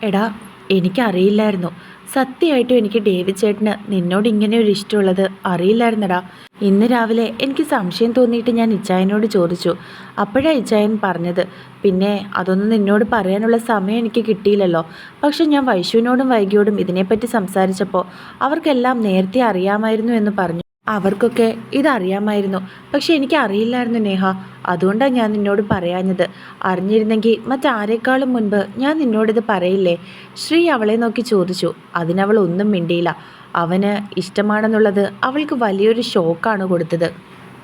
എടാ എനിക്കറിയില്ലായിരുന്നു. സത്യമായിട്ടും എനിക്ക് ഡേവിഡ് ചേട്ടന് നിന്നോട് ഇങ്ങനെ ഒരു ഇഷ്ടമുള്ളത് അറിയില്ലായിരുന്നടാ. ഇന്ന് രാവിലെ എനിക്ക് സംശയം തോന്നിയിട്ട് ഞാൻ ഇച്ചായനോട് ചോദിച്ചു. അപ്പോഴാണ് ഇച്ചായൻ പറഞ്ഞത് പിന്നെ അതൊന്നും നിന്നോട് പറയാനുള്ള സമയം എനിക്ക് കിട്ടിയില്ലല്ലോ. പക്ഷെ ഞാൻ വൈശുവിനോടും വൈകിയോടും ഇതിനെപ്പറ്റി സംസാരിച്ചപ്പോൾ അവർക്കെല്ലാം നേരത്തെ അറിയാമായിരുന്നു എന്ന് പറഞ്ഞു. അവർക്കൊക്കെ ഇതറിയാമായിരുന്നു. പക്ഷെ എനിക്ക് അറിയില്ലായിരുന്നു നേഹ. അതുകൊണ്ടാണ് ഞാൻ നിന്നോട് പറയാഞ്ഞത്. അറിഞ്ഞിരുന്നെങ്കിൽ മറ്റാരേക്കാളും മുൻപ് ഞാൻ നിന്നോടിത് പറയില്ലേ? ശ്രീ അവളെ നോക്കി ചോദിച്ചു. അതിനവൾ ഒന്നും മിണ്ടിയില്ല. അവന് ഇഷ്ടമാണെന്നുള്ളത് അവൾക്ക് വലിയൊരു ഷോക്കാണ് കൊടുത്തത്.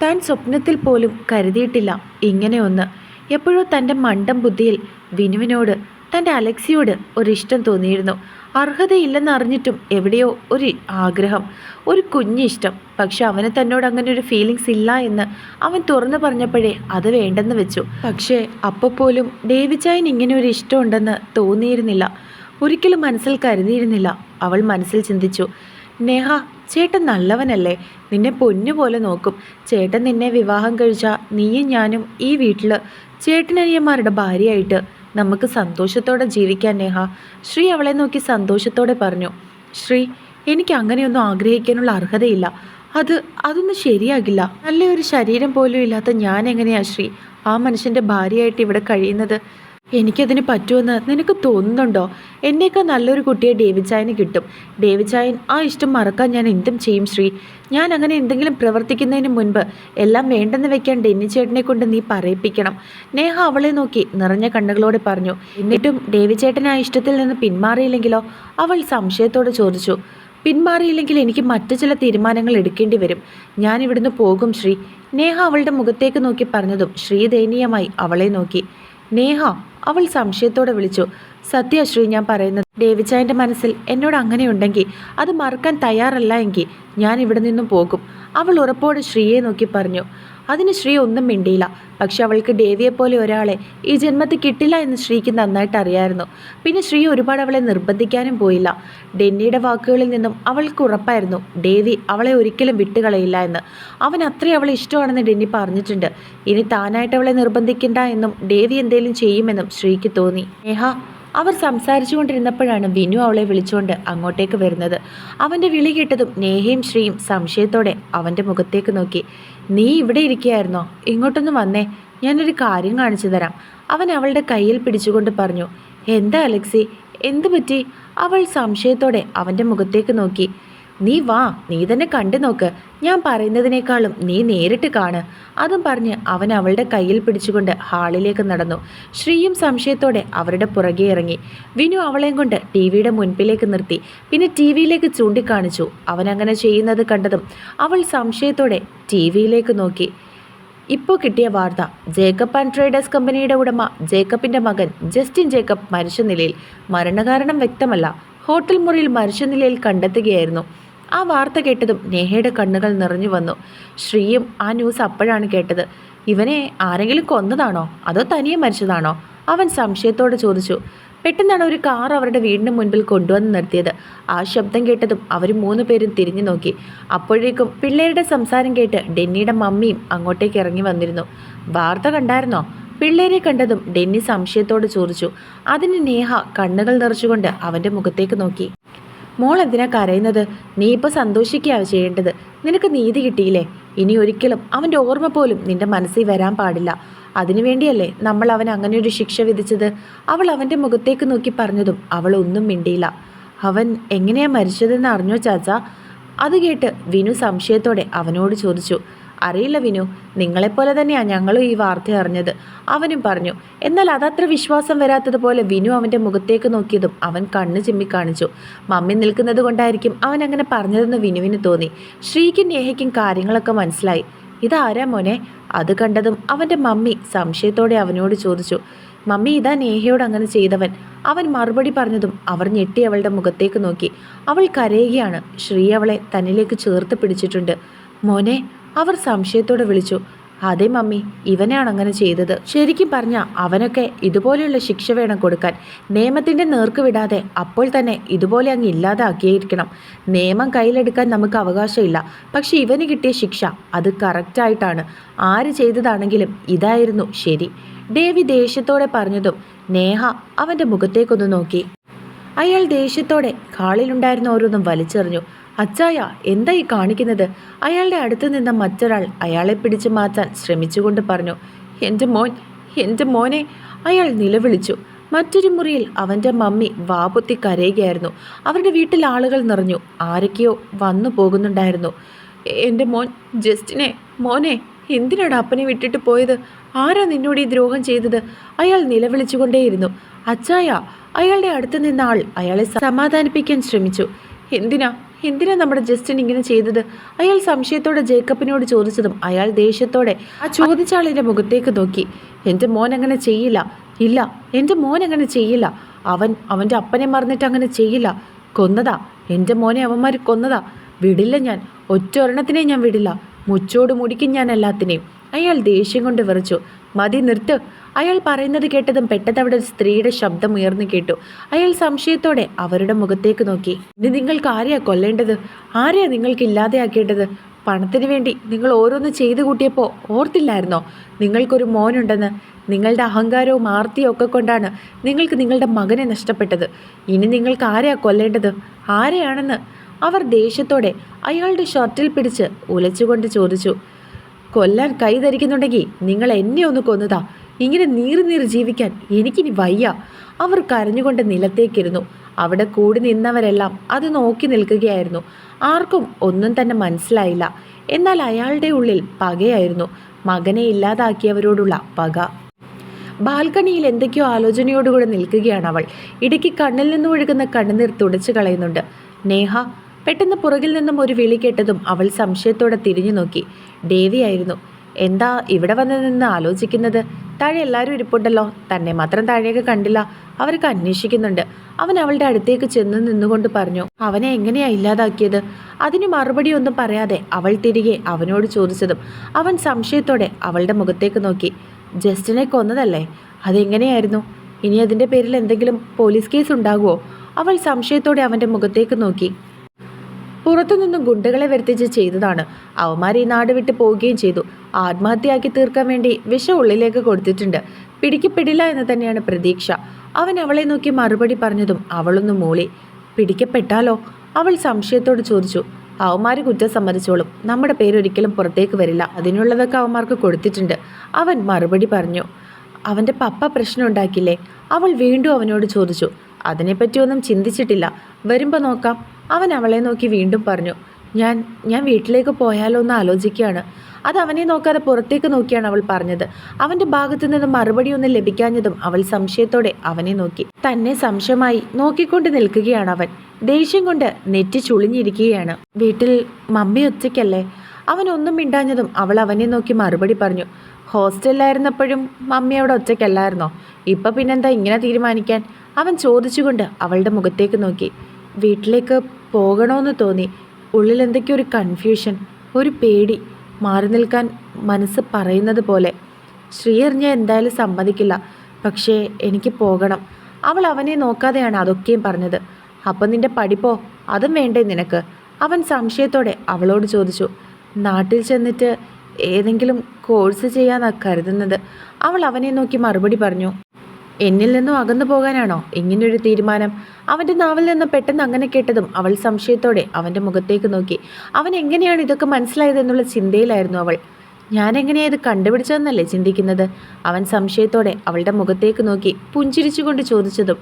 താൻ സ്വപ്നത്തിൽ പോലും കരുതിയിട്ടില്ല ഇങ്ങനെയൊന്ന്. എപ്പോഴും തന്റെ മണ്ടം ബുദ്ധിയിൽ വിനുവിനോട് തന്റെ അലക്സിയോട് ഒരിഷ്ടം തോന്നിയിരുന്നു. അർഹതയില്ലെന്ന് അറിഞ്ഞിട്ടും എവിടെയോ ഒരു ആഗ്രഹം ഒരു കുഞ്ഞിഷ്ടം. പക്ഷെ അവന് തന്നോട് അങ്ങനെ ഒരു ഫീലിങ്സ് ഇല്ല എന്ന് അവൻ തുറന്നു പറഞ്ഞപ്പോഴേ അത് വേണ്ടെന്ന് വെച്ചു. പക്ഷേ അപ്പോൾ പോലും ഡേവിചായൻ ഇങ്ങനെ ഒരു ഇഷ്ടമുണ്ടെന്ന് തോന്നിയിരുന്നില്ല. ഒരിക്കലും മനസ്സിൽ കരുതിയിരുന്നില്ല. അവൾ മനസ്സിൽ ചിന്തിച്ചു നേഹ ചേട്ടൻ നല്ലവനല്ലേ? നിന്നെ പൊന്നുപോലെ നോക്കും. ചേട്ടൻ നിന്നെ വിവാഹം കഴിച്ച നീയും ഞാനും ഈ വീട്ടിൽ ചേട്ടനനിയന്മാരുടെ ഭാര്യയായിട്ട് നമുക്ക് സന്തോഷത്തോടെ ജീവിക്കാൻ നേഹ. ശ്രീ അവളെ നോക്കി സന്തോഷത്തോടെ പറഞ്ഞു ശ്രീ എനിക്ക് അങ്ങനെയൊന്നും ആഗ്രഹിക്കാനുള്ള അർഹതയില്ല. അത് അതൊന്നും ശരിയാകില്ല. നല്ലൊരു ശരീരം പോലും ഇല്ലാത്ത ഞാൻ എങ്ങനെയാ ശ്രീ? ആ മനുഷ്യന്റെ ഭാര്യയായിട്ട് ഇവിടെ കഴിയുന്നത് എനിക്കതിന് പറ്റുമെന്ന് നിനക്ക് തോന്നുന്നുണ്ടോ? എന്നേക്കാൾ നല്ലൊരു കുട്ടിയെ ഡേവിച്ചായന് കിട്ടും. ഡേവിച്ചായൻ ആ ഇഷ്ടം മറക്കാൻ ഞാൻ എന്തും ചെയ്യും ശ്രീ. ഞാൻ അങ്ങനെ എന്തെങ്കിലും പ്രവർത്തിക്കുന്നതിന് മുൻപ് എല്ലാം വേണ്ടെന്ന് വെക്കാൻ ഡെന്നി ചേട്ടനെ കൊണ്ട് നീ പറയിപ്പിക്കണം. നേഹ അവളെ നോക്കി നിറഞ്ഞ കണ്ണുകളോടെ പറഞ്ഞു എന്നിട്ടും ഡേവിഡ് ചേട്ടൻ ആ ഇഷ്ടത്തിൽ നിന്ന് പിന്മാറിയില്ലെങ്കിലോ? അവൾ സംശയത്തോടെ ചോദിച്ചു പിന്മാറിയില്ലെങ്കിൽ എനിക്ക് മറ്റു ചില തീരുമാനങ്ങൾ എടുക്കേണ്ടി വരും. ഞാൻ ഇവിടുന്ന് പോകും ശ്രീ. നേഹ അവളുടെ മുഖത്തേക്ക് നോക്കി പറഞ്ഞതും ശ്രീ ദയനീയമായി അവളെ നോക്കി. നേഹ അവൾ സംശയത്തോടെ വിളിച്ചു. സത്യശ്രീ ഞാൻ പറയുന്നത് ഡേവിച്ചായന്റെ മനസ്സിൽ എന്നോട് അങ്ങനെയുണ്ടെങ്കിൽ അത് മറക്കാൻ തയ്യാറല്ല എങ്കിൽ ഞാൻ ഇവിടെ നിന്നും പോകും അവൾ ഉറപ്പോടെ ശ്രീയെ നോക്കി പറഞ്ഞു. അതിന് ശ്രീ ഒന്നും മിണ്ടിയില്ല. പക്ഷെ അവൾക്ക് ഡേവിയെപ്പോലെ ഒരാളെ ഈ ജന്മത്തിൽ കിട്ടില്ല എന്ന് ശ്രീക്ക് നന്നായിട്ട് അറിയായിരുന്നു. പിന്നെ ശ്രീ ഒരുപാട് അവളെ നിർബന്ധിക്കാനും പോയില്ല. ഡെന്നിയുടെ വാക്കുകളിൽ നിന്നും അവൾക്ക് ഉറപ്പായിരുന്നു ദേവി അവളെ ഒരിക്കലും വിട്ടുകളയില്ല എന്ന്. അവൻ അത്രയും അവളെ ഇഷ്ടമാണെന്ന് ഡെന്നി പറഞ്ഞിട്ടുണ്ട്. ഇനി താനായിട്ട് അവളെ നിർബന്ധിക്കണ്ട എന്നും ദേവി എന്തേലും ചെയ്യുമെന്നും ശ്രീക്ക് തോന്നി. നേഹ അവർ സംസാരിച്ചു കൊണ്ടിരുന്നപ്പോഴാണ് വിനു അവളെ വിളിച്ചുകൊണ്ട് അങ്ങോട്ടേക്ക് വരുന്നത്. അവന്റെ വിളി കേട്ടതും നേഹയും ശ്രീയും സംശയത്തോടെ അവന്റെ മുഖത്തേക്ക് നോക്കി. നീ ഇവിടെ ഇരിക്കുകയായിരുന്നോ? ഇങ്ങോട്ടൊന്ന് വന്നേ. ഞാനൊരു കാര്യം കാണിച്ചു തരാം. അവൻ അവളുടെ കയ്യിൽ പിടിച്ചുകൊണ്ട് പറഞ്ഞു എന്താ അലക്സി? എന്തു പറ്റി? അവൾ സംശയത്തോടെ അവന്റെ മുഖത്തേക്ക് നോക്കി. നീ വാ നീ തന്നെ കണ്ടു നോക്ക്. ഞാൻ പറയുന്നതിനേക്കാളും നീ നേരിട്ട് കാണ്. അതും പറഞ്ഞ് അവൻ അവളുടെ കയ്യിൽ പിടിച്ചുകൊണ്ട് ഹാളിലേക്ക് നടന്നു. ശ്രീയും സംശയത്തോടെ അവരുടെ പുറകെ ഇറങ്ങി. വിനു അവളെയും കൊണ്ട് ടി വിയുടെ മുൻപിലേക്ക് നിർത്തി. പിന്നെ ടി വിയിലേക്ക് ചൂണ്ടിക്കാണിച്ചു. അവൻ അങ്ങനെ ചെയ്യുന്നത് കണ്ടതും അവൾ സംശയത്തോടെ ടി വിയിലേക്ക് നോക്കി. ഇപ്പോൾ കിട്ടിയ വാർത്ത. ജേക്കബ് ആൻഡ് ട്രേഡേഴ്സ് കമ്പനിയുടെ ഉടമ ജേക്കബിന്റെ മകൻ ജസ്റ്റിൻ ജേക്കബ് മരിച്ച നിലയിൽ മരണകാരണം വ്യക്തമല്ല. ഹോട്ടൽ മുറിയിൽ മരിച്ച നിലയിൽ കണ്ടെത്തുകയായിരുന്നു. ആ വാർത്ത കേട്ടതും നേഹയുടെ കണ്ണുകൾ നിറഞ്ഞു വന്നു. ശ്രീയും ആ ന്യൂസ് അപ്പോഴാണ് കേട്ടത്. ഇവനെ ആരെങ്കിലും കൊന്നതാണോ? അതോ തനിയെ മരിച്ചതാണോ? അവൻ സംശയത്തോടെ ചോദിച്ചു. പെട്ടെന്നാണ് ഒരു കാർ അവരുടെ വീടിന് മുൻപിൽ കൊണ്ടുവന്ന് നിർത്തിയത്. ആ ശബ്ദം കേട്ടതും അവർ മൂന്ന് പേരും തിരിഞ്ഞു നോക്കി. അപ്പോഴേക്കും പിള്ളേരുടെ സംസാരം കേട്ട് ഡെന്നിയുടെ മമ്മിയും അങ്ങോട്ടേക്ക് ഇറങ്ങി വന്നിരുന്നു. വാർത്ത കണ്ടായിരുന്നോ? പിള്ളേരെ കണ്ടതും ഡെന്നി സംശയത്തോട് ചോദിച്ചു. അതിന് നേഹ കണ്ണുകൾ നിറച്ചുകൊണ്ട് അവന്റെ മുഖത്തേക്ക് നോക്കി. മോൾ എന്തിനാ കരയുന്നത്? നീ ഇപ്പോൾ സന്തോഷിക്കുകയാണ് ചെയ്യേണ്ടത്. നിനക്ക് നീതി കിട്ടിയില്ലേ? ഇനി ഒരിക്കലും അവന്റെ ഓർമ്മ പോലും നിന്റെ മനസ്സിൽ വരാൻ പാടില്ല. അതിനുവേണ്ടിയല്ലേ നമ്മൾ അവൻ അങ്ങനെ ഒരു ശിക്ഷ വിധിച്ചത്? അവൾ അവന്റെ മുഖത്തേക്ക് നോക്കി പറഞ്ഞതും അവൾ ഒന്നും മിണ്ടിയില്ല. അവൻ എങ്ങനെയാ മരിച്ചതെന്ന് അറിഞ്ഞോ ചാച്ച? അത് കേട്ട് വിനു സംശയത്തോടെ അവനോട് ചോദിച്ചു. അറിയില്ല വിനു. നിങ്ങളെപ്പോലെ തന്നെയാണ് ഞങ്ങളും ഈ വാർത്ത അറിഞ്ഞത്. അവനും പറഞ്ഞു എന്നാൽ അതത്ര വിശ്വാസം വരാത്തതുപോലെ വിനു അവന്റെ മുഖത്തേക്ക് നോക്കിയതും അവൻ കണ്ണ് ചിമ്മി കാണിച്ചു. മമ്മി നിൽക്കുന്നത് കൊണ്ടായിരിക്കും അവൻ അങ്ങനെ പറഞ്ഞതെന്ന് വിനുവിന് തോന്നി. ശ്രീക്കും നേഹയ്ക്കും കാര്യങ്ങളൊക്കെ മനസ്സിലായി. ഇതാരാ മോനെ? അത് കണ്ടതും അവന്റെ മമ്മി സംശയത്തോടെ അവനോട് ചോദിച്ചു. മമ്മി ഇതാ നേഹയോട് അങ്ങനെ ചെയ്തവൻ. അവൻ മറുപടി പറഞ്ഞതും അവർ ഞെട്ടി അവളുടെ മുഖത്തേക്ക് നോക്കി. അവൾ കരയുകയാണ്. ശ്രീ അവളെ തന്നിലേക്ക് ചേർത്ത് പിടിച്ചിട്ടുണ്ട്. മോനെ അവർ സംശയത്തോടെ വിളിച്ചു. അതെ മമ്മി ഇവനാണ് അങ്ങനെ ചെയ്തത്. ശരിക്കും പറഞ്ഞ അവനൊക്കെ ഇതുപോലെയുള്ള ശിക്ഷ വേണം കൊടുക്കാൻ. നിയമത്തിന്റെ നേർക്ക് വിടാതെ അപ്പോൾ തന്നെ ഇതുപോലെ അങ്ങ് ഇല്ലാതാക്കിയിരിക്കണം. നിയമം കയ്യിലെടുക്കാൻ നമുക്ക് അവകാശമില്ല. പക്ഷെ ഇവന് കിട്ടിയ ശിക്ഷ അത് കറക്റ്റായിട്ടാണ് ആര് ചെയ്തതാണെങ്കിലും ഇതായിരുന്നു ശരി. ദേവി ദേഷ്യത്തോടെ പറഞ്ഞതും നേഹ അവന്റെ മുഖത്തേക്കൊന്ന് നോക്കി. അയാൾ ദേഷ്യത്തോടെ കാളിലുണ്ടായിരുന്ന ഓരോന്നും വലിച്ചെറിഞ്ഞു. അച്ചായ ഈ കാണിക്കുന്നത്? അയാളുടെ അടുത്ത് നിന്ന മറ്റൊരാൾ അയാളെ പിടിച്ചു മാറ്റാൻ ശ്രമിച്ചുകൊണ്ട് പറഞ്ഞു എന്റെ മോൻ എന്റെ മോനെ അയാൾ നിലവിളിച്ചു. മറ്റൊരു മുറിയിൽ അവന്റെ മമ്മി വാപൊത്തി കരയുകയായിരുന്നു. അവരുടെ വീട്ടിൽ ആളുകൾ നിറഞ്ഞു. ആരൊക്കെയോ വന്നു പോകുന്നുണ്ടായിരുന്നു. എന്റെ മോൻ ജസ്റ്റിനെ മോനെ എന്തിനാണ് അപ്പനെ വിട്ടിട്ട് പോയത്? ആരാ നിന്നോട് ഈ ദ്രോഹം ചെയ്തത്? അയാൾ നിലവിളിച്ചുകൊണ്ടേയിരുന്നു. അച്ചായ അയാളുടെ അടുത്ത് നിന്ന ആൾ അയാളെ സമാധാനിപ്പിക്കാൻ ശ്രമിച്ചു. എന്തിനാ? എന്തിനാ നമ്മുടെ ജസ്റ്റിൻ ഇങ്ങനെ ചെയ്തത്? അയാൾ സംശയത്തോടെ ജേക്കബിനോട് ചോദിച്ചതും അയാൾ ദേഷ്യത്തോടെ ആ ചോദിച്ച ആളിന്റെ മുഖത്തേക്ക് നോക്കി. എന്റെ മോൻ അങ്ങനെ ചെയ്യില്ല. ഇല്ല. എന്റെ മോൻ അങ്ങനെ ചെയ്യില്ല. അവൻ അവന്റെ അപ്പനെ മറന്നിട്ട് അങ്ങനെ ചെയ്യില്ല. കൊന്നതാ. എന്റെ മോനെ അവന്മാർ കൊന്നതാ. വിടില്ല ഞാൻ. ഒറ്റ ഞാൻ വിടില്ല. മുച്ചോട് മുടിക്കും ഞാൻ എല്ലാത്തിനെയും. അയാൾ ദേഷ്യം കൊണ്ട് വിറച്ചു. മതി നിർത്ത്. അയാൾ പറയുന്നത് കേട്ടതും പെട്ടെന്ന് അവിടെ ഒരു സ്ത്രീയുടെ ശബ്ദം ഉയർന്നു കേട്ടു. അയാൾ സംശയത്തോടെ അവരുടെ മുഖത്തേക്ക് നോക്കി. ഇനി നിങ്ങൾക്ക് ആരെയാ കൊല്ലേണ്ടത്? ആരെയാ നിങ്ങൾക്ക് ഇല്ലാതെയാക്കേണ്ടത്? പണത്തിന് വേണ്ടി നിങ്ങൾ ഓരോന്ന് ചെയ്തു കൂട്ടിയപ്പോൾ ഓർത്തില്ലായിരുന്നോ? നിങ്ങൾക്കൊരു മോനുണ്ടെന്ന്. നിങ്ങളുടെ അഹങ്കാരവും ആർത്തിയും ഒക്കെ കൊണ്ടാണ് നിങ്ങൾക്ക് നിങ്ങളുടെ മകനെ നഷ്ടപ്പെട്ടത്. ഇനി നിങ്ങൾക്ക് ആരെയാ കൊല്ലേണ്ടത്? ആരെയാണെന്ന്? അവർ ദേഷ്യത്തോടെ അയാളുടെ ഷർട്ടിൽ പിടിച്ച് ഉലച്ചുകൊണ്ട് ചോദിച്ചു. കൊല്ലാൻ കൈ ധരിക്കുന്നുണ്ടെങ്കിൽ നിങ്ങൾ എന്നെ ഒന്ന് കൊന്നതാ. ഇങ്ങനെ നീറി നീറി ജീവിക്കാൻ എനിക്കിനി വയ്യ. അവർ കരഞ്ഞുകൊണ്ട് നിലത്തേക്കിരുന്നു. അവിടെ കൂടി നിന്നവരെല്ലാം അത് നോക്കി നിൽക്കുകയായിരുന്നു. ആർക്കും ഒന്നും തന്നെ മനസ്സിലായില്ല. എന്നാൽ അയാളുടെ ഉള്ളിൽ പകയായിരുന്നു. മകനെ ഇല്ലാതാക്കിയവരോടുള്ള പക. ബാൽക്കണിയിൽ എന്തൊക്കെയോ ആലോചനയോടുകൂടെ നിൽക്കുകയാണ് അവൾ. ഇടയ്ക്ക് കണ്ണിൽ നിന്ന് ഒഴുകുന്ന കണ്ണുനീർ തുടച്ചു കളയുന്നുണ്ട്. നേഹ പെട്ടെന്ന് പുറകിൽ നിന്നും ഒരു വിളി കേട്ടതും അവൾ സംശയത്തോടെ തിരിഞ്ഞു നോക്കി. ദേവിയായിരുന്നു. എന്താ ഇവിടെ വന്ന് നിന്ന് ആലോചിക്കുന്നത്? താഴെ എല്ലാവരും ഇരിപ്പുണ്ടല്ലോ. തന്നെ മാത്രം താഴേക്ക് കണ്ടില്ല. അവരൊക്കെ അന്വേഷിക്കുന്നുണ്ട്. അവൻ അവളുടെ അടുത്തേക്ക് ചെന്ന് നിന്നുകൊണ്ട് പറഞ്ഞു അവനെ എങ്ങനെയാ ഇല്ലാതാക്കിയത്? അതിന് മറുപടി ഒന്നും പറയാതെ അവൾ തിരികെ അവനോട് ചോദിച്ചതും അവൻ സംശയത്തോടെ അവളുടെ മുഖത്തേക്ക് നോക്കി. ജസ്റ്റിനെ കൊന്നതല്ലേ? അതെങ്ങനെയായിരുന്നു? ഇനി അതിന്റെ പേരിൽ എന്തെങ്കിലും പോലീസ് കേസ് ഉണ്ടാകുമോ അവൾ സംശയത്തോടെ അവന്റെ മുഖത്തേക്ക് നോക്കി. പുറത്തുനിന്നും ഗുണ്ടകളെ വരുത്തിച്ച് ചെയ്തതാണ്. അവന്മാർ ഈ നാട് വിട്ട് പോവുകയും ചെയ്തു. ആത്മഹത്യയാക്കി തീർക്കാൻ വേണ്ടി വിഷ ഉള്ളിലേക്ക് കൊടുത്തിട്ടുണ്ട്. പിടിക്കപ്പെടില്ല എന്ന് തന്നെയാണ് പ്രതീക്ഷ. അവൻ അവളെ നോക്കി മറുപടി പറഞ്ഞതും അവളൊന്ന് മൂളി. പിടിക്കപ്പെട്ടാലോ? അവൾ സംശയത്തോട് ചോദിച്ചു. അവന്മാർ കുറ്റം സമ്മതിച്ചോളും. നമ്മുടെ പേരൊരിക്കലും പുറത്തേക്ക് വരില്ല. അതിനുള്ളതൊക്കെ അവന്മാർക്ക് കൊടുത്തിട്ടുണ്ട്. അവൻ മറുപടി പറഞ്ഞു. അവന്റെ പപ്പ പ്രശ്നം ഉണ്ടാക്കില്ലേ? അവൾ വീണ്ടും അവനോട് ചോദിച്ചു. അതിനെപ്പറ്റിയൊന്നും ചിന്തിച്ചിട്ടില്ല. വരുമ്പോൾ നോക്കാം. അവൻ അവളെ നോക്കി വീണ്ടും പറഞ്ഞു ഞാൻ ഞാൻ വീട്ടിലേക്ക് പോയാലോ എന്ന് ആലോചിക്കുകയാണ്. അത് അവനെ നോക്കാതെ പുറത്തേക്ക് നോക്കിയാണ് അവൾ പറഞ്ഞത്. അവന്റെ ഭാഗത്തു നിന്ന് മറുപടിയൊന്നും ലഭിക്കാഞ്ഞതും അവൾ സംശയത്തോടെ അവനെ നോക്കി. തന്നെ സംശയമായി നോക്കിക്കൊണ്ട് നിൽക്കുകയാണ് അവൻ. ദേഷ്യം കൊണ്ട് നെറ്റി ചുളിഞ്ഞിരിക്കുകയാണ്. വീട്ടിൽ മമ്മി ഒറ്റയ്ക്കല്ലേ അവൻ ഒന്നും മിണ്ടാഞ്ഞതും അവൾ അവനെ നോക്കി മറുപടി പറഞ്ഞു ഹോസ്റ്റലിലായിരുന്നപ്പോഴും മമ്മി അവിടെ ഒറ്റയ്ക്കല്ലായിരുന്നോ ഇപ്പം പിന്നെന്താ ഇങ്ങനെ തീരുമാനിക്കാൻ? അവൻ ചോദിച്ചുകൊണ്ട് അവളുടെ മുഖത്തേക്ക് നോക്കി. വീട്ടിലേക്ക് പോകണമെന്ന് തോന്നി. ഉള്ളിൽ എന്തൊക്കെയോ ഒരു കൺഫ്യൂഷൻ ഒരു പേടി മാറി നിൽക്കാൻ മനസ്സ് പറയുന്നത് പോലെ. ശ്രീ അറിഞ്ഞ എന്തായാലും സമ്മതിക്കില്ല. പക്ഷേ എനിക്ക് പോകണം. അവൾ അവനെ നോക്കാതെയാണ് അതൊക്കെയും പറഞ്ഞത്. അപ്പം നിന്റെ പഠിപ്പോ അതും വേണ്ടേ നിനക്ക്? അവൻ സംശയത്തോടെ അവളോട് ചോദിച്ചു. നാട്ടിൽ ചെന്നിട്ട് ഏതെങ്കിലും കോഴ്സ് ചെയ്യാനാണ് കരുതുന്നത്? അവൾ അവനെ നോക്കി മറുപടി പറഞ്ഞു. എന്നിൽ നിന്നും അകന്നു പോകാനാണോ ഇങ്ങനൊരു തീരുമാനം? അവന്റെ നാവിൽ നിന്ന് പെട്ടെന്ന് അങ്ങനെ കേട്ടതും അവൾ സംശയത്തോടെ അവന്റെ മുഖത്തേക്ക് നോക്കി. അവൻ എങ്ങനെയാണ് ഇതൊക്കെ മനസ്സിലായതെന്നുള്ള ചിന്തയിലായിരുന്നു അവൾ. ഞാൻ എങ്ങനെയാ ഇത് കണ്ടുപിടിച്ചതെന്നല്ലേ ചിന്തിക്കുന്നത്? അവൻ സംശയത്തോടെ അവളുടെ മുഖത്തേക്ക് നോക്കി പുഞ്ചിരിച്ചുകൊണ്ട് ചോദിച്ചതും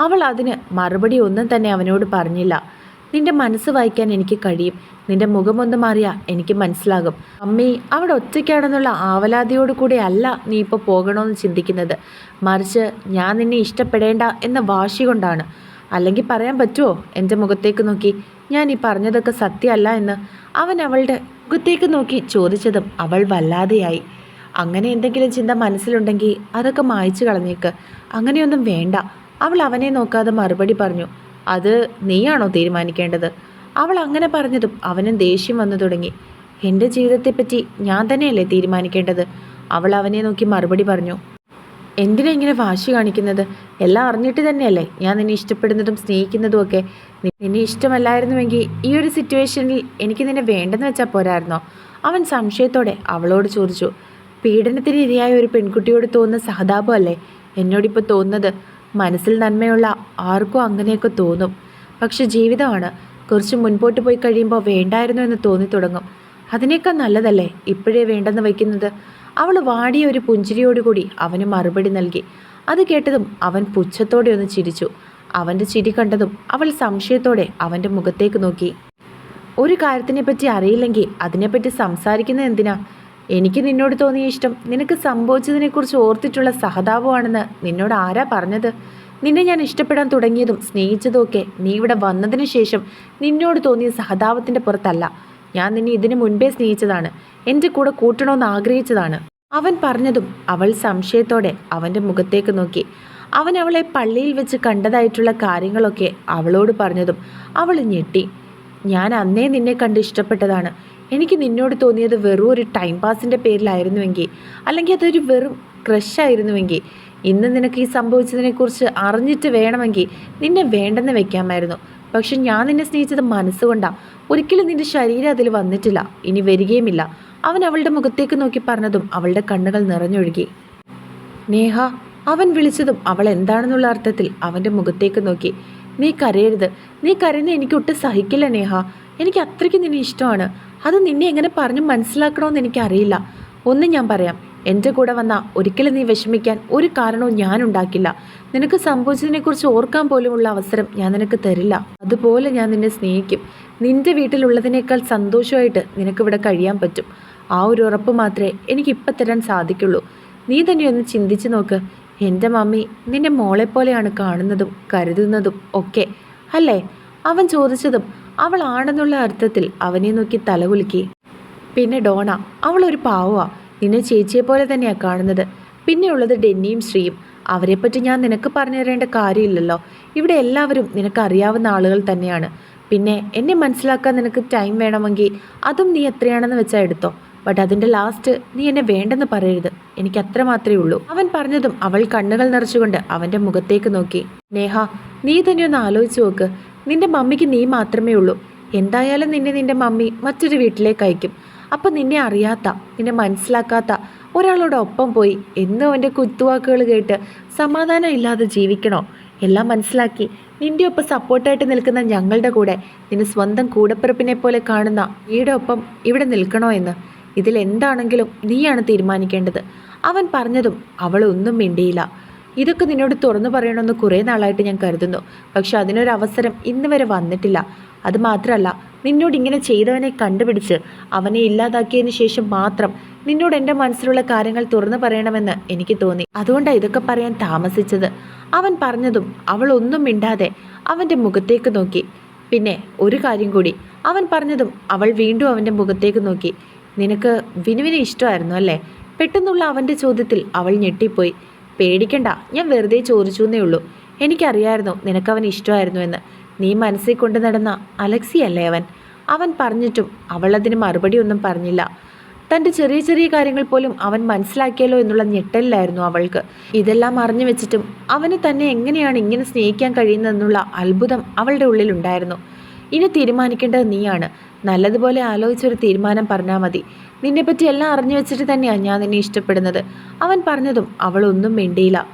അവൾ അതിന് മറുപടി ഒന്നും തന്നെ അവനോട് പറഞ്ഞില്ല. നിന്റെ മനസ്സ് വായിക്കാൻ എനിക്ക് കഴിയും. നിന്റെ മുഖമൊന്ന് മാറിയാൽ എനിക്ക് മനസ്സിലാകും. അമ്മി അവിടെ ഒറ്റയ്ക്കാണെന്നുള്ള ആവലാതിയോട് കൂടെ അല്ല നീ ഇപ്പോൾ പോകണമെന്ന് ചിന്തിക്കുന്നത്. മറിച്ച് ഞാൻ നിന്നെ ഇഷ്ടപ്പെടേണ്ട എന്ന വാശി കൊണ്ടാണ്. അല്ലെങ്കിൽ പറയാൻ പറ്റുമോ എന്റെ മുഖത്തേക്ക് നോക്കി. ഞാൻ ഈ പറഞ്ഞതൊക്കെ സത്യമല്ല എന്ന് അവൻ അവളുടെ മുഖത്തേക്ക് നോക്കി ചോദിച്ചതും അവൾ വല്ലാതെയായി. അങ്ങനെ എന്തെങ്കിലും ചിന്ത മനസ്സിലുണ്ടെങ്കിൽ അതൊക്കെ മായച്ചു കളഞ്ഞേക്ക്. അങ്ങനെയൊന്നും വേണ്ട. അവൾ അവനെ നോക്കാതെ മറുപടി പറഞ്ഞു. അത് നീയാണോ തീരുമാനിക്കേണ്ടത്? അവൾ അങ്ങനെ പറഞ്ഞതും അവനും ദേഷ്യം വന്നു തുടങ്ങി. എന്റെ ജീവിതത്തെപ്പറ്റി ഞാൻ തന്നെയല്ലേ തീരുമാനിക്കേണ്ടത്? അവൾ അവനെ നോക്കി മറുപടി പറഞ്ഞു. എന്തിനാ ഇങ്ങനെ വാശി കാണിക്കുന്നത്? എല്ലാം അറിഞ്ഞിട്ട് തന്നെയല്ലേ ഞാൻ നിന്നെ ഇഷ്ടപ്പെടുന്നതും സ്നേഹിക്കുന്നതും ഒക്കെ. നിന്നെ ഇഷ്ടമല്ലായിരുന്നുവെങ്കിൽ ഈ ഒരു സിറ്റുവേഷനിൽ എനിക്ക് നിന്നെ വേണ്ടെന്ന് വെച്ചാൽ പോരായിരുന്നോ? അവൻ സംശയത്തോടെ അവളോട് ചോദിച്ചു. പീഡനത്തിന് ഇരയായ ഒരു പെൺകുട്ടിയോട് തോന്നുന്ന സഹതാപമല്ലേ? എന്നോടിപ്പോൾ തോന്നുന്നത് മനസ്സിൽ നന്മയുള്ള ആർക്കും അങ്ങനെയൊക്കെ തോന്നും. പക്ഷെ ജീവിതമാണ്. കുറച്ച് മുൻപോട്ട് പോയി കഴിയുമ്പോൾ വേണ്ടായിരുന്നു എന്ന് തോന്നി തുടങ്ങും. അതിനേക്കാൾ നല്ലതല്ലേ ഇപ്പോഴേ വേണ്ടെന്ന് വയ്ക്കുന്നത്? അവൾ വാടിയ ഒരു പുഞ്ചിരിയോടുകൂടി അവന് മറുപടി നൽകി. അത് കേട്ടതും അവൻ പുച്ഛത്തോടെ ഒന്ന് ചിരിച്ചു. അവന്റെ ചിരി കണ്ടതും അവൾ സംശയത്തോടെ അവന്റെ മുഖത്തേക്ക് നോക്കി. ഒരു കാര്യത്തിനെ പറ്റി അറിയില്ലെങ്കിൽ അതിനെപ്പറ്റി സംസാരിക്കുന്നത് എന്തിനാ? എനിക്ക് നിന്നോട് തോന്നിയ ഇഷ്ടം. നിനക്ക് സംഭവിച്ചതിനെക്കുറിച്ച് ഓർത്തിട്ടുള്ള സഹതാപമാണെന്ന് നിന്നോട് ആരാ പറഞ്ഞത്? നിന്നെ ഞാൻ ഇഷ്ടപ്പെടാൻ തുടങ്ങിയതും സ്നേഹിച്ചതുമൊക്കെ നീ ഇവിടെ വന്നതിന് ശേഷം നിന്നോട് തോന്നിയ സഹതാപത്തിന്റെ പുറത്തല്ല. ഞാൻ നിന്നെ ഇതിനു മുൻപേ സ്നേഹിച്ചതാണ്. എന്റെ കൂടെ കൂട്ടണമെന്ന് ആഗ്രഹിച്ചതാണ്. അവൻ പറഞ്ഞതും അവൾ സംശയത്തോടെ അവന്റെ മുഖത്തേക്ക് നോക്കി. അവൻ അവളെ പള്ളിയിൽ വെച്ച് കണ്ടതായിട്ടുള്ള കാര്യങ്ങളൊക്കെ അവളോട് പറഞ്ഞതും അവൾ ഞെട്ടി. ഞാൻ അന്നേ നിന്നെ കണ്ട് ഇഷ്ടപ്പെട്ടതാണ്. എനിക്ക് നിന്നോട് തോന്നിയത് വെറും ഒരു ടൈം പാസിന്റെ പേരിലായിരുന്നുവെങ്കിൽ അല്ലെങ്കിൽ അതൊരു വെറും ക്രഷായിരുന്നുവെങ്കിൽ ഇന്ന് നിനക്ക് ഈ സംഭവിച്ചതിനെക്കുറിച്ച് അറിഞ്ഞിട്ട് വേണമെങ്കിൽ നിന്നെ വേണ്ടെന്ന് വെക്കാമായിരുന്നു. പക്ഷെ ഞാൻ നിന്നെ സ്നേഹിച്ചത് മനസ്സുകൊണ്ടാണ് ഒരിക്കലും നിന്റെ ശരീരം അതിൽ വന്നിട്ടില്ല. ഇനി വരികയുമില്ല. അവൻ അവളുടെ മുഖത്തേക്ക് നോക്കി പറഞ്ഞതും അവളുടെ കണ്ണുകൾ നിറഞ്ഞൊഴുകി. നേഹ അവൻ വിളിച്ചതും അവൾ എന്താണെന്നുള്ള അർത്ഥത്തിൽ അവന്റെ മുഖത്തേക്ക് നോക്കി. നീ കരയരുത്. നീ കരയുന്ന എനിക്ക് ഒട്ടും സഹിക്കില്ല നേഹ. എനിക്ക് അത്രയ്ക്ക് നിന്നെ ഇഷ്ടമാണ്. അത് നിന്നെ എങ്ങനെ പറഞ്ഞു മനസ്സിലാക്കണമെന്ന് എനിക്കറിയില്ല. ഒന്ന് ഞാൻ പറയാം. എന്റെ കൂടെ വന്ന ഒരിക്കലും നീ വിഷമിക്കാൻ ഒരു കാരണവും ഞാൻ ഉണ്ടാക്കില്ല. നിനക്ക് സംഭവിച്ചതിനെക്കുറിച്ച് ഓർക്കാൻ പോലുമുള്ള അവസരം ഞാൻ നിനക്ക് തരില്ല. അതുപോലെ ഞാൻ നിന്നെ സ്നേഹിക്കും. നിന്റെ വീട്ടിലുള്ളതിനേക്കാൾ സന്തോഷമായിട്ട് നിനക്കിവിടെ കഴിയാൻ പറ്റും. ആ ഒരു ഉറപ്പ് മാത്രമേ എനിക്ക് ഇപ്പം തരാൻ സാധിക്കുള്ളൂ. നീ തന്നെ ഒന്ന് ചിന്തിച്ചു നോക്ക്. എന്റെ മമ്മി നിന്നെ മോളെപ്പോലെയാണ് കാണുന്നതും കരുതുന്നതും ഒക്കെ. അല്ലേ? അവൻ ചോദിച്ചതും അവളാണെന്നുള്ള അർത്ഥത്തിൽ അവനെ നോക്കി തലകുലുക്കി. പിന്നെ ഡോണ അവളൊരു പാവമാ നിന്നെ ചേച്ചിയെ പോലെ തന്നെയാണ് കാണുന്നത്. പിന്നെയുള്ളത് ഡെന്നിയും ശ്രീയും. അവരെപ്പറ്റി ഞാൻ നിനക്ക് പറഞ്ഞു തരേണ്ട കാര്യമില്ലല്ലോ. ഇവിടെ എല്ലാവരും നിനക്കറിയാവുന്ന ആളുകൾ തന്നെയാണ്. പിന്നെ എന്നെ മനസ്സിലാക്കാൻ നിനക്ക് ടൈം വേണമെങ്കിൽ അതും നീ എത്രയാണെന്ന് വെച്ചാൽ എടുത്തോ. ബട്ട് അതിന്റെ ലാസ്റ്റ് നീ എന്നെ വേണ്ടെന്ന് പറയരുത്. എനിക്ക് അത്ര മാത്രമേ ഉള്ളൂ. അവൻ പറഞ്ഞതും അവൾ കണ്ണുകൾ നിറച്ചുകൊണ്ട് അവന്റെ മുഖത്തേക്ക് നോക്കി. നേഹ നീ തന്നെ ഒന്ന് ആലോചിച്ച് നോക്ക്. നിന്റെ മമ്മിക്ക് നീ മാത്രമേ ഉള്ളൂ. എന്തായാലും നിന്നെ നിന്റെ മമ്മി മറ്റൊരു വീട്ടിലേക്ക് അയക്കും. അപ്പം നിന്നെ അറിയാത്ത നിന്നെ മനസ്സിലാക്കാത്ത ഒരാളോട് ഒപ്പം പോയി എന്നും അവന്റെ കുത്തുവാക്കുകൾ കേട്ട് സമാധാനം ഇല്ലാതെ ജീവിക്കണോ? എല്ലാം മനസ്സിലാക്കി നിന്റെ ഒപ്പം സപ്പോർട്ടായിട്ട് നിൽക്കുന്ന ഞങ്ങളുടെ കൂടെ നിന്നെ സ്വന്തം കൂടപ്പിറപ്പിനെ പോലെ കാണുന്ന ഈയുടെ ഒപ്പം ഇവിടെ നിൽക്കണോ എന്ന്. ഇതിലെന്താണെങ്കിലും നീയാണ് തീരുമാനിക്കേണ്ടത്. അവൻ പറഞ്ഞതും അവളൊന്നും മിണ്ടിയില്ല. ഇതൊക്കെ നിന്നോട് തുറന്നു പറയണമെന്ന് കുറേ നാളായിട്ട് ഞാൻ കരുതുന്നു. പക്ഷെ അതിനൊരു അവസരം ഇന്ന് വരെ വന്നിട്ടില്ല. അത് മാത്രമല്ല നിന്നോട് ഇങ്ങനെ ചെയ്തവനെ കണ്ടുപിടിച്ച് അവനെ ഇല്ലാതാക്കിയതിന് ശേഷം മാത്രം നിന്നോട് എന്റെ മനസ്സിലുള്ള കാര്യങ്ങൾ തുറന്നു പറയണമെന്ന് എനിക്ക് തോന്നി. അതുകൊണ്ടാണ് ഇതൊക്കെ പറയാൻ താമസിച്ചത്. അവൻ പറഞ്ഞതും അവൾ ഒന്നും മിണ്ടാതെ അവന്റെ മുഖത്തേക്ക് നോക്കി. പിന്നെ ഒരു കാര്യം കൂടി അവൻ പറഞ്ഞതും അവൾ വീണ്ടും അവന്റെ മുഖത്തേക്ക് നോക്കി. നിനക്ക് വിനുവിനെ ഇഷ്ടമായിരുന്നു അല്ലേ? പെട്ടെന്നുള്ള അവന്റെ ചോദ്യത്തിൽ അവൾ ഞെട്ടിപ്പോയി. പേടിക്കണ്ട ഞാൻ വെറുതെ ചോദിച്ചു എന്നേ ഉള്ളൂ. എനിക്കറിയായിരുന്നു നിനക്കവൻ ഇഷ്ടമായിരുന്നു എന്ന്. നീ മനസ്സിൽ കൊണ്ട് നടന്ന അലക്സി അല്ലേ അവൻ? അവൻ പറഞ്ഞിട്ടും അതിന് മറുപടി ഒന്നും പറഞ്ഞില്ല. തന്റെ ചെറിയ ചെറിയ കാര്യങ്ങൾ പോലും അവൻ മനസ്സിലാക്കിയല്ലോ എന്നുള്ള ഞെട്ടലിലായിരുന്നു അവൾക്ക്. ഇതെല്ലാം അറിഞ്ഞു വെച്ചിട്ടും അവന് തന്നെ എങ്ങനെയാണ് ഇങ്ങനെ സ്നേഹിക്കാൻ കഴിയുന്നതെന്നുള്ള അത്ഭുതം അവളുടെ ഉള്ളിലുണ്ടായിരുന്നു ഇനി തീരുമാനിക്കേണ്ടത് നീയാണ്. നല്ലതുപോലെ ആലോചിച്ചൊരു തീരുമാനം പറഞ്ഞാൽ മതി. നിന്നെപ്പറ്റി എല്ലാം അറിഞ്ഞു വെച്ചിട്ട് തന്നെയാണ് ഞാൻ നിന്നെ ഇഷ്ടപ്പെടുന്നത്. അവൻ പറഞ്ഞതും അവളൊന്നും മിണ്ടിയില്ല.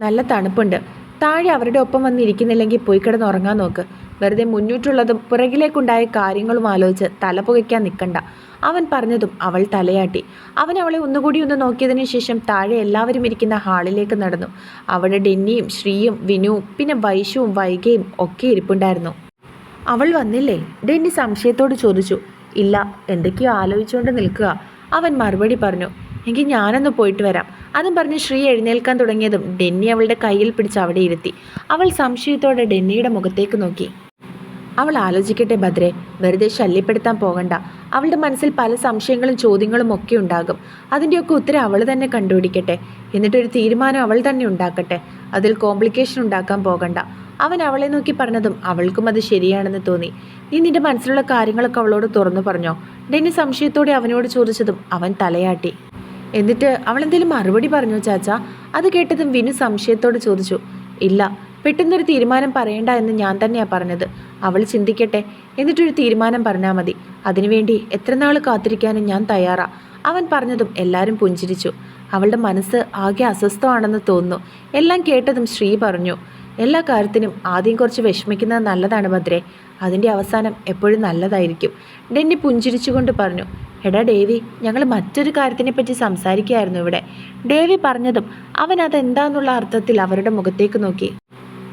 നല്ല തണുപ്പുണ്ട്. താഴെ അവരുടെ ഒപ്പം വന്നിരിക്കുന്നില്ലെങ്കിൽ പോയി കിടന്ന് ഉറങ്ങാൻ നോക്ക്. വെറുതെ മുന്നോട്ടുള്ളതും പുറകിലേക്കുണ്ടായ കാര്യങ്ങളും ആലോചിച്ച് തല പുകയ്ക്കാൻ നിൽക്കണ്ട. അവൻ പറഞ്ഞതും അവൾ തലയാട്ടി. അവൻ അവളെ ഒന്നുകൂടി ഒന്ന് നോക്കിയതിന് ശേഷം താഴെ എല്ലാവരും ഇരിക്കുന്ന ഹാളിലേക്ക് നടന്നു. അവിടെ ഡെന്നിയും ശ്രീയും വിനുവും പിന്നെ വൈശുവും വൈകയും ഒക്കെ ഇരിപ്പുണ്ടായിരുന്നു. അവൾ വന്നില്ലേ? ഡെന്നി സംശയത്തോട് ചോദിച്ചു. ഇല്ല എന്തൊക്കെയോ ആലോചിച്ചുകൊണ്ട് നിൽക്കുക. അവൻ മറുപടി പറഞ്ഞു എങ്കിൽ ഞാനൊന്ന് പോയിട്ട് വരാം. അതും പറഞ്ഞ് ശ്രീ എഴുന്നേൽക്കാൻ തുടങ്ങിയതും ഡെന്നി അവളുടെ കയ്യിൽ പിടിച്ച് അവിടെ ഇരുത്തി. അവൾ സംശയത്തോടെ ഡെന്നിയുടെ മുഖത്തേക്ക് നോക്കി. അവൾ ആലോചിക്കട്ടെ ഭദ്രെ വെറുതെ ശല്യപ്പെടുത്താൻ പോകണ്ട. അവളുടെ മനസ്സിൽ പല സംശയങ്ങളും ചോദ്യങ്ങളും ഒക്കെ ഉണ്ടാകും. അതിന്റെയൊക്കെ ഉത്തരം അവൾ തന്നെ കണ്ടുപിടിക്കട്ടെ. എന്നിട്ടൊരു തീരുമാനം അവൾ തന്നെ ഉണ്ടാക്കട്ടെ. അതിൽ കോംപ്ലിക്കേഷൻ ഉണ്ടാക്കാൻ പോകണ്ട. അവൻ അവളെ നോക്കി പറഞ്ഞതും അവൾക്കും അത് ശരിയാണെന്ന് തോന്നി. നീ നിന്റെ മനസ്സിലുള്ള കാര്യങ്ങളൊക്കെ അവളോട് തുറന്നു പറഞ്ഞോ? ഡെന്നി സംശയത്തോടെ അവനോട് ചോദിച്ചതും അവൻ തലയാട്ടി. എന്നിട്ട് അവൾ എന്തെങ്കിലും മറുപടി പറഞ്ഞോ ചാച്ച? അത് കേട്ടതും വിനു സംശയത്തോട് ചോദിച്ചു. ഇല്ല പെട്ടെന്നൊരു തീരുമാനം പറയണ്ട എന്ന് ഞാൻ തന്നെയാണ് പറഞ്ഞത്. അവൾ ചിന്തിക്കട്ടെ എന്നിട്ടൊരു തീരുമാനം പറഞ്ഞാൽ മതി. അതിനുവേണ്ടി എത്ര നാൾ കാത്തിരിക്കാനും ഞാൻ തയ്യാറാ. അവൻ പറഞ്ഞതും എല്ലാവരും പുഞ്ചിരിച്ചു. അവളുടെ മനസ്സ് ആകെ അസ്വസ്ഥമാണെന്ന് തോന്നുന്നു. എല്ലാം കേട്ടതും ശ്രീ പറഞ്ഞു എല്ലാ കാര്യത്തിനും ആദ്യം കുറച്ച് വിഷമിക്കുന്നത് നല്ലതാണ് ഭദ്രേ. അതിന്റെ അവസാനം എപ്പോഴും നല്ലതായിരിക്കും. ഡെന്നി പുഞ്ചിരിച്ചുകൊണ്ട് പറഞ്ഞു എടാ ഡേവി ഞങ്ങൾ മറ്റൊരു കാര്യത്തിനെ പറ്റി സംസാരിക്കുകയായിരുന്നു ഇവിടെ. ഡേവി പറഞ്ഞതും അവൻ അതെന്താന്നുള്ള അർത്ഥത്തിൽ അവരുടെ മുഖത്തേക്ക് നോക്കി.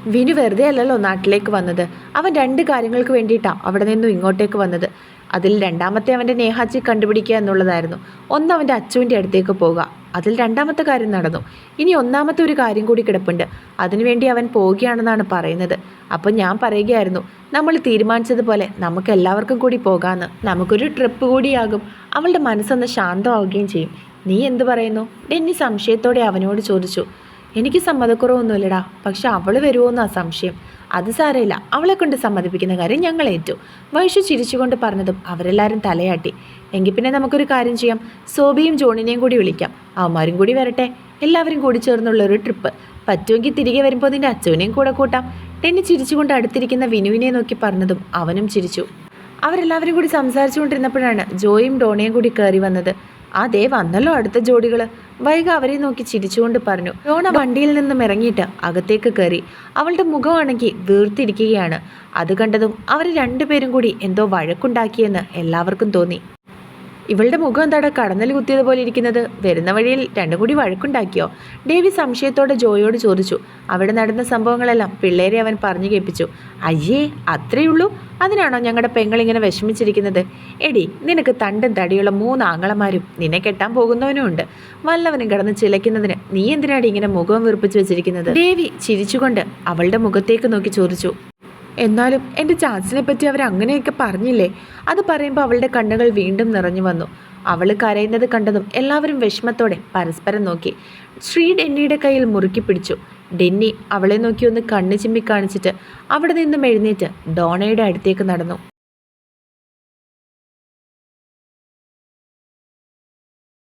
വിനു വെറുതെ അല്ലല്ലോ നാട്ടിലേക്ക് വന്നത്. അവൻ രണ്ട് കാര്യങ്ങൾക്ക് വേണ്ടിയിട്ടാണ് അവിടെ നിന്നും ഇങ്ങോട്ടേക്ക് വന്നത്. അതിൽ രണ്ടാമത്തെ അവന്റെ നേഹാച്ചി കണ്ടുപിടിക്കുക എന്നുള്ളതായിരുന്നു. ഒന്ന് അവന്റെ അച്ചുവിന്റെ അടുത്തേക്ക് പോകുക അതിൽ രണ്ടാമത്തെ കാര്യം നടന്നു. ഇനി ഒന്നാമത്തെ ഒരു കാര്യം കൂടി കിടപ്പുണ്ട്. അതിനുവേണ്ടി അവൻ പോവുകയാണെന്നാണ് പറയുന്നത്. അപ്പം ഞാൻ പറയുകയായിരുന്നു നമ്മൾ തീരുമാനിച്ചതുപോലെ നമുക്ക് എല്ലാവർക്കും കൂടി പോകാമെന്ന് നമുക്കൊരു ട്രിപ്പ് കൂടിയാകും. അവളുടെ മനസ്സൊന്ന് ശാന്തമാവുകയും ചെയ്യും. നീ എന്ത് പറയുന്നു? ഡെന്നി സംശയത്തോടെ അവനോട് ചോദിച്ചു. എനിക്ക് സമ്മതക്കുറവൊന്നുമില്ലടാ. പക്ഷെ അവൾ വരുമോ എന്നാ സംശയം. അത് സാരമില്ല. അവളെ കൊണ്ട് സമ്മതിപ്പിക്കുന്ന കാര്യം ഞങ്ങൾ ഏറ്റു. വൈഷു ചിരിച്ചുകൊണ്ട് പറഞ്ഞതും അവരെല്ലാവരും തലയാട്ടി. എങ്കിൽ പിന്നെ നമുക്കൊരു കാര്യം ചെയ്യാം. സോബിയും ജോണിനെയും കൂടി വിളിക്കാം. അവന്മാരും കൂടി വരട്ടെ. എല്ലാവരും കൂടി ചേർന്നുള്ള ഒരു ട്രിപ്പ്. പറ്റുമെങ്കിൽ തിരികെ വരുമ്പോൾ നിന്റെ അച്ഛനെയും കൂടെ കൂട്ടാം. ടെന്നി ചിരിച്ചുകൊണ്ട് അടുത്തിരിക്കുന്ന വിനുവിനെ നോക്കി പറഞ്ഞതും അവനും ചിരിച്ചു. അവരെല്ലാവരും കൂടി സംസാരിച്ചുകൊണ്ടിരുന്നപ്പോഴാണ് ജോയും ഡോണയും കൂടി കയറി വന്നത്. ആ ദേ വന്നല്ലോ അടുത്ത ജോഡികൾ വൈക അവരെ നോക്കി ചിരിച്ചുകൊണ്ട് പറഞ്ഞു ഡോണ വണ്ടിയിൽ നിന്നും ഇറങ്ങിയിട്ട് അകത്തേക്ക് കയറി. അവളുടെ മുഖമാണെങ്കിൽ വീർത്തിരിക്കുകയാണ്. അത് കണ്ടതും അവർ രണ്ടുപേരും കൂടി എന്തോ വഴക്കുണ്ടാക്കിയെന്ന് എല്ലാവർക്കും തോന്നി. ഇവളുടെ മുഖം എന്താടാ കടന്നൽ കുത്തിയത് പോലെ ഇരിക്കുന്നത്? വരുന്ന വഴിയിൽ രണ്ടും കൂടി വഴക്കുണ്ടാക്കിയോ? ഡേവി സംശയത്തോടെ ജോയോട് ചോദിച്ചു. അവിടെ നടന്ന സംഭവങ്ങളെല്ലാം പിള്ളേരെ അവൻ പറഞ്ഞു കേൾപ്പിച്ചു. അയ്യേ അത്രയേ ഉള്ളൂ? അതിനാണോ ഞങ്ങളുടെ പെങ്ങളിങ്ങനെ വിഷമിച്ചിരിക്കുന്നത്? എടി നിനക്ക് തണ്ടും തടിയുള്ള മൂന്ന് ആങ്ങളമാരും നിന്നെ കെട്ടാൻ പോകുന്നവനും ഉണ്ട്. വല്ലവനും കിടന്ന് ചിലയ്ക്കുന്നതിന് നീ എന്തിനാടി ഇങ്ങനെ മുഖം വീർപ്പിച്ച് വെച്ചിരിക്കുന്നത്? ദേവി ചിരിച്ചുകൊണ്ട് അവളുടെ മുഖത്തേക്ക് നോക്കി ചോദിച്ചു. എന്നാലും എന്റെ ചാൻസിനെ പറ്റി അവർ അങ്ങനെയൊക്കെ പറഞ്ഞില്ലേ? അത് പറയുമ്പോൾ അവളുടെ കണ്ണുകൾ വീണ്ടും നിറഞ്ഞു വന്നു. അവൾ കരയുന്നത് കണ്ടതും എല്ലാവരും വിഷമത്തോടെ പരസ്പരം നോക്കി. ശ്രീ ഡെന്നിയുടെ കയ്യിൽ മുറുക്കി പിടിച്ചു. ഡെന്നി അവളെ നോക്കി ഒന്ന് കണ്ണു ചിമ്മി കാണിച്ചിട്ട് അവിടെ നിന്നും എഴുന്നേറ്റ് ഡോണയുടെ അടുത്തേക്ക് നടന്നു.